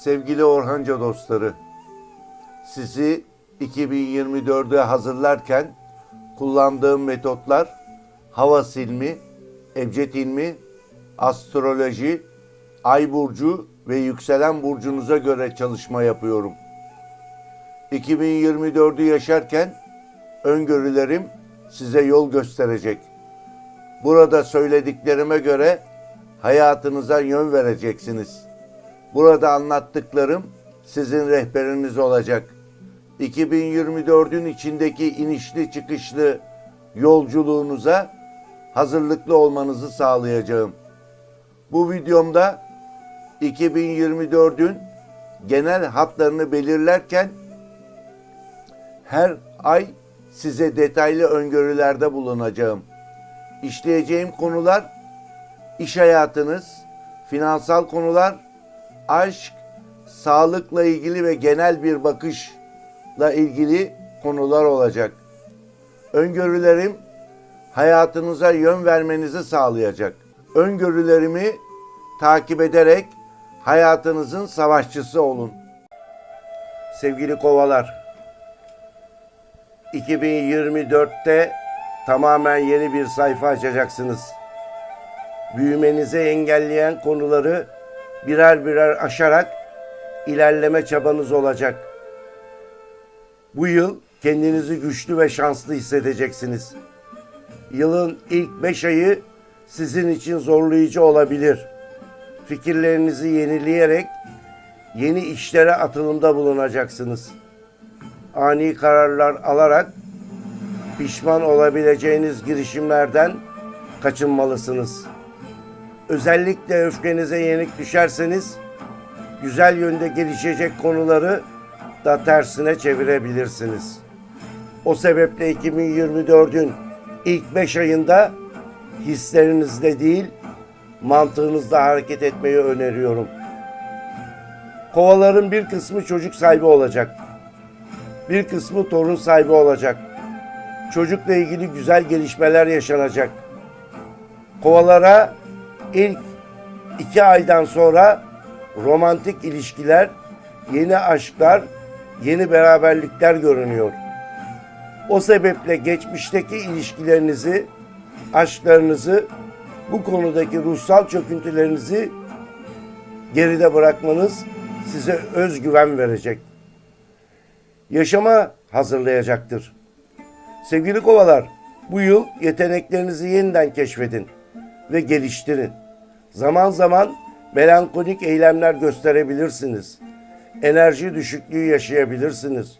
Sevgili Orhanca dostları, sizi 2024'e hazırlarken kullandığım metotlar hava silmi, ebced ilmi, astroloji, ay burcu ve yükselen burcunuza göre çalışma yapıyorum. 2024'ü yaşarken öngörülerim size yol gösterecek. Burada söylediklerime göre hayatınıza yön vereceksiniz. Burada anlattıklarım sizin rehberiniz olacak. 2024'ün içindeki inişli çıkışlı yolculuğunuza hazırlıklı olmanızı sağlayacağım. Bu videomda 2024'ün genel hatlarını belirlerken her ay size detaylı öngörülerde bulunacağım. İşleyeceğim konular iş hayatınız, finansal konular, aşk, sağlıkla ilgili ve genel bir bakışla ilgili konular olacak. Öngörülerim hayatınıza yön vermenizi sağlayacak. Öngörülerimi takip ederek hayatınızın savaşçısı olun. Sevgili kovalar, 2024'te tamamen yeni bir sayfa açacaksınız. Büyümenizi engelleyen konuları birer birer aşarak ilerleme çabanız olacak. Bu yıl kendinizi güçlü ve şanslı hissedeceksiniz. Yılın ilk 5 ayı sizin için zorlayıcı olabilir. Fikirlerinizi yenileyerek yeni işlere atılımda bulunacaksınız. Ani kararlar alarak pişman olabileceğiniz girişimlerden kaçınmalısınız. Özellikle öfkenize yenik düşerseniz güzel yönde gelişecek konuları da tersine çevirebilirsiniz. O sebeple 2024'ün ilk 5 ayında hislerinizle değil mantığınızla hareket etmeyi öneriyorum. Kovaların bir kısmı çocuk sahibi olacak. Bir kısmı torun sahibi olacak. Çocukla ilgili güzel gelişmeler yaşanacak. Kovalara ilk iki aydan sonra romantik ilişkiler, yeni aşklar, yeni beraberlikler görünüyor. O sebeple geçmişteki ilişkilerinizi, aşklarınızı, bu konudaki ruhsal çöküntülerinizi geride bırakmanız size özgüven verecek. Yaşama hazırlayacaktır. Sevgili kovalar, bu yıl yeteneklerinizi yeniden keşfedin ve geliştirin. Zaman zaman melankolik eylemler gösterebilirsiniz. Enerji düşüklüğü yaşayabilirsiniz.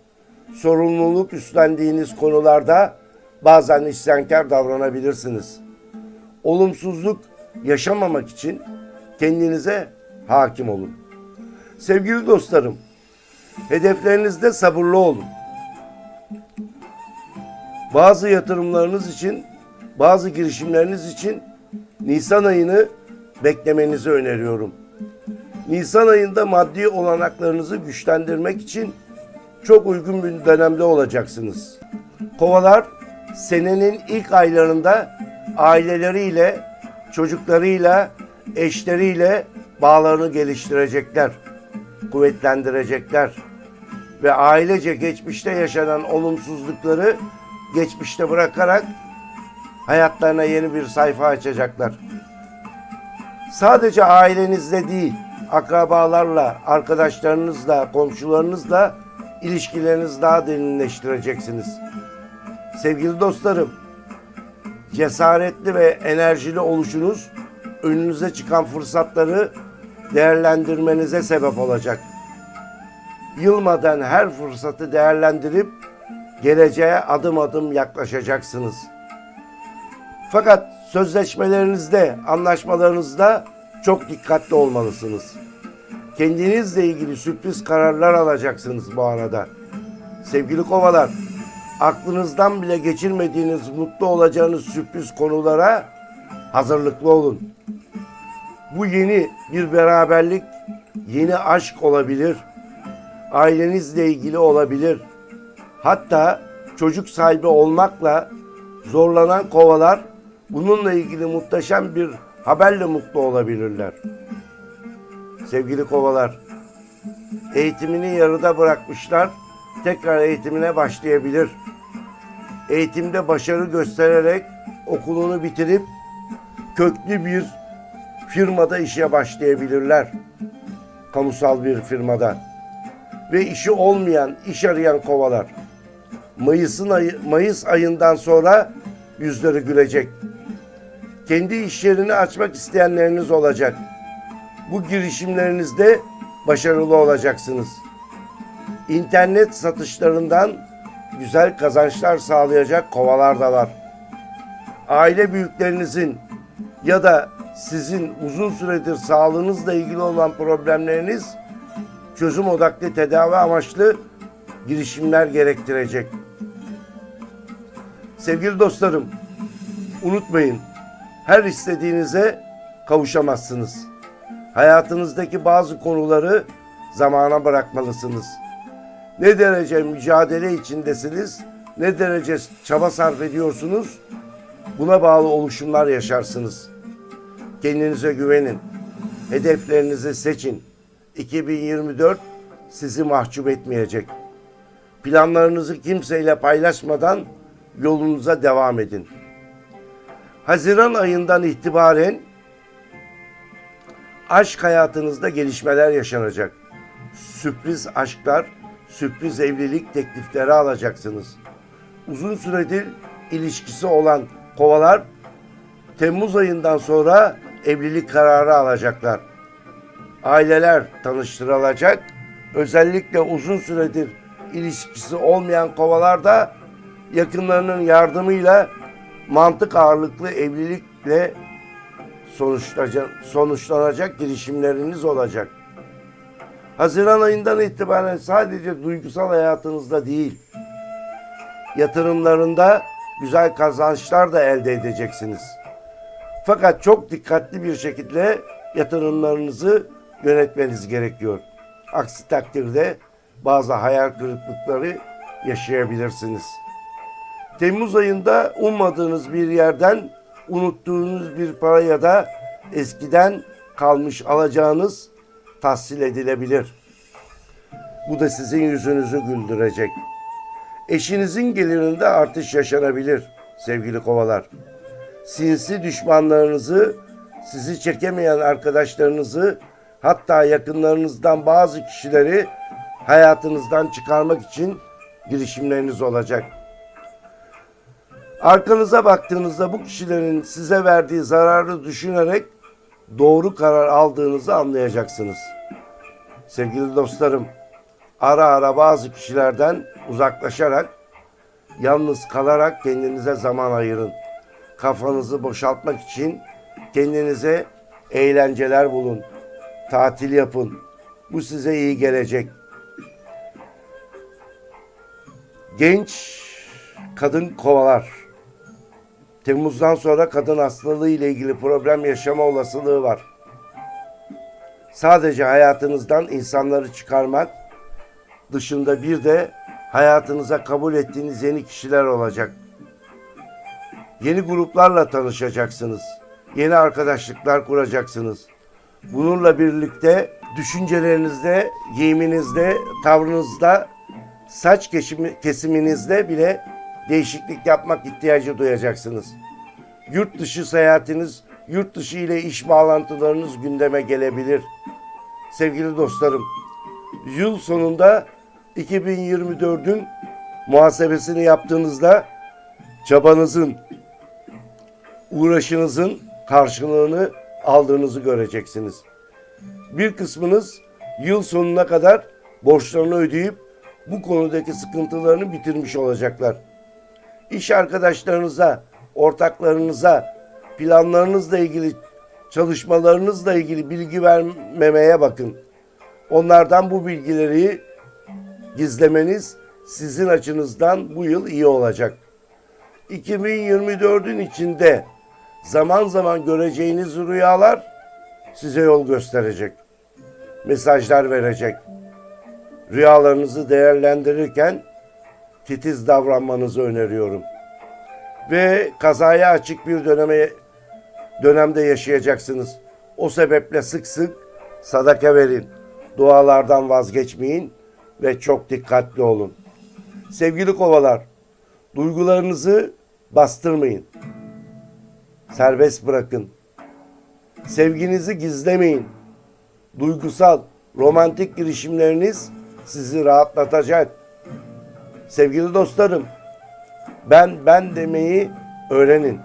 Sorumluluk üstlendiğiniz konularda bazen isyankar davranabilirsiniz. Olumsuzluk yaşamamak için kendinize hakim olun. Sevgili dostlarım, hedeflerinizde sabırlı olun. Bazı yatırımlarınız için, bazı girişimleriniz için Nisan ayını beklemenizi öneriyorum. Nisan ayında maddi olanaklarınızı güçlendirmek için çok uygun bir dönemde olacaksınız. Kovalar senenin ilk aylarında aileleriyle, çocuklarıyla, eşleriyle bağlarını geliştirecekler, kuvvetlendirecekler ve ailece geçmişte yaşanan olumsuzlukları geçmişte bırakarak hayatlarına yeni bir sayfa açacaklar. Sadece ailenizle değil, akrabalarla, arkadaşlarınızla, komşularınızla ilişkilerinizi daha derinleştireceksiniz. Sevgili dostlarım, cesaretli ve enerjili oluşunuz önünüze çıkan fırsatları değerlendirmenize sebep olacak. Yılmadan her fırsatı değerlendirip geleceğe adım adım yaklaşacaksınız. Fakat sözleşmelerinizde, anlaşmalarınızda çok dikkatli olmalısınız. Kendinizle ilgili sürpriz kararlar alacaksınız bu arada. Sevgili kovalar, aklınızdan bile geçirmediğiniz mutlu olacağınız sürpriz konulara hazırlıklı olun. Bu yeni bir beraberlik, yeni aşk olabilir. Ailenizle ilgili olabilir. Hatta çocuk sahibi olmakla zorlanan kovalar bununla ilgili muhteşem bir haberle mutlu olabilirler. Sevgili kovalar, eğitimini yarıda bırakmışlar tekrar eğitimine başlayabilir. Eğitimde başarı göstererek okulunu bitirip köklü bir firmada işe başlayabilirler. Kamusal bir firmada. Ve işi olmayan, iş arayan kovalar. Mayıs'ın ayı, Mayıs ayından sonra yüzleri gülecek. Kendi iş yerini açmak isteyenleriniz olacak. Bu girişimlerinizde başarılı olacaksınız. İnternet satışlarından güzel kazançlar sağlayacak kovalar da var. Aile büyüklerinizin ya da sizin uzun süredir sağlığınızla ilgili olan problemleriniz çözüm odaklı tedavi amaçlı girişimler gerektirecek. Sevgili dostlarım, unutmayın her istediğinize kavuşamazsınız. Hayatınızdaki bazı konuları zamana bırakmalısınız. Ne derece mücadele içindesiniz, ne derece çaba sarf ediyorsunuz, buna bağlı oluşumlar yaşarsınız. Kendinize güvenin. Hedeflerinizi seçin. 2024 sizi mahcup etmeyecek. Planlarınızı kimseyle paylaşmadan yolunuza devam edin. Haziran ayından itibaren aşk hayatınızda gelişmeler yaşanacak. Sürpriz aşklar, sürpriz evlilik teklifleri alacaksınız. Uzun süredir ilişkisi olan kovalar Temmuz ayından sonra evlilik kararı alacaklar. Aileler tanıştırılacak. Özellikle uzun süredir ilişkisi olmayan kovalar da yakınlarının yardımıyla mantık ağırlıklı evlilikle sonuçlanacak, sonuçlanacak girişimleriniz olacak. Haziran ayından itibaren sadece duygusal hayatınızda değil, yatırımlarında güzel kazançlar da elde edeceksiniz. Fakat çok dikkatli bir şekilde yatırımlarınızı yönetmeniz gerekiyor. Aksi takdirde bazı hayal kırıklıkları yaşayabilirsiniz. Temmuz ayında ummadığınız bir yerden unuttuğunuz bir para ya da eskiden kalmış alacağınız tahsil edilebilir. Bu da sizin yüzünüzü güldürecek. Eşinizin gelirinde artış yaşanabilir sevgili kovalar. Sinsi düşmanlarınızı, sizi çekemeyen arkadaşlarınızı, hatta yakınlarınızdan bazı kişileri hayatınızdan çıkarmak için girişimleriniz olacak. Arkanıza baktığınızda bu kişilerin size verdiği zararı düşünerek doğru karar aldığınızı anlayacaksınız. Sevgili dostlarım, ara ara bazı kişilerden uzaklaşarak, yalnız kalarak kendinize zaman ayırın. Kafanızı boşaltmak için kendinize eğlenceler bulun. Tatil yapın. Bu size iyi gelecek. Genç kadın kovalar. Temmuz'dan sonra kadın hastalığı ile ilgili problem yaşama olasılığı var. Sadece hayatınızdan insanları çıkarmak dışında bir de hayatınıza kabul ettiğiniz yeni kişiler olacak. Yeni gruplarla tanışacaksınız. Yeni arkadaşlıklar kuracaksınız. Bununla birlikte düşüncelerinizde, giyiminizde, tavrınızda, saç kesimi- kesiminizde bile değişiklik yapmak ihtiyacı duyacaksınız. Yurt dışı seyahatiniz, yurt dışı ile iş bağlantılarınız gündeme gelebilir. Sevgili dostlarım, yıl sonunda 2024'ün muhasebesini yaptığınızda çabanızın, uğraşınızın karşılığını aldığınızı göreceksiniz. Bir kısmınız yıl sonuna kadar borçlarını ödeyip bu konudaki sıkıntılarını bitirmiş olacaklar. İş arkadaşlarınıza, ortaklarınıza, planlarınızla ilgili, çalışmalarınızla ilgili bilgi vermemeye bakın. Onlardan bu bilgileri gizlemeniz sizin açınızdan bu yıl iyi olacak. 2024'ün içinde zaman zaman göreceğiniz rüyalar size yol gösterecek. Mesajlar verecek. Rüyalarınızı değerlendirirken titiz davranmanızı öneriyorum. Ve kazaya açık bir döneme dönemde yaşayacaksınız. O sebeple sık sık sadaka verin. Dualardan vazgeçmeyin ve çok dikkatli olun. Sevgili kovalar, duygularınızı bastırmayın. Serbest bırakın. Sevginizi gizlemeyin. Duygusal, romantik girişimleriniz sizi rahatlatacak. Sevgili dostlarım, ben ben demeyi öğrenin.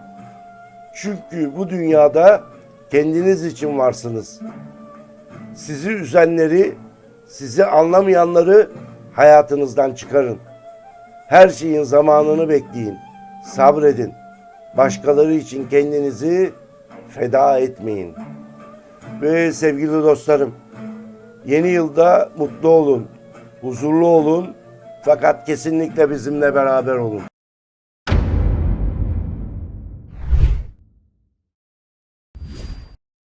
Çünkü bu dünyada kendiniz için varsınız. Sizi üzenleri, sizi anlamayanları hayatınızdan çıkarın. Her şeyin zamanını bekleyin. Sabredin. Başkaları için kendinizi feda etmeyin. Ve sevgili dostlarım, yeni yılda mutlu olun, huzurlu olun fakat kesinlikle bizimle beraber olun.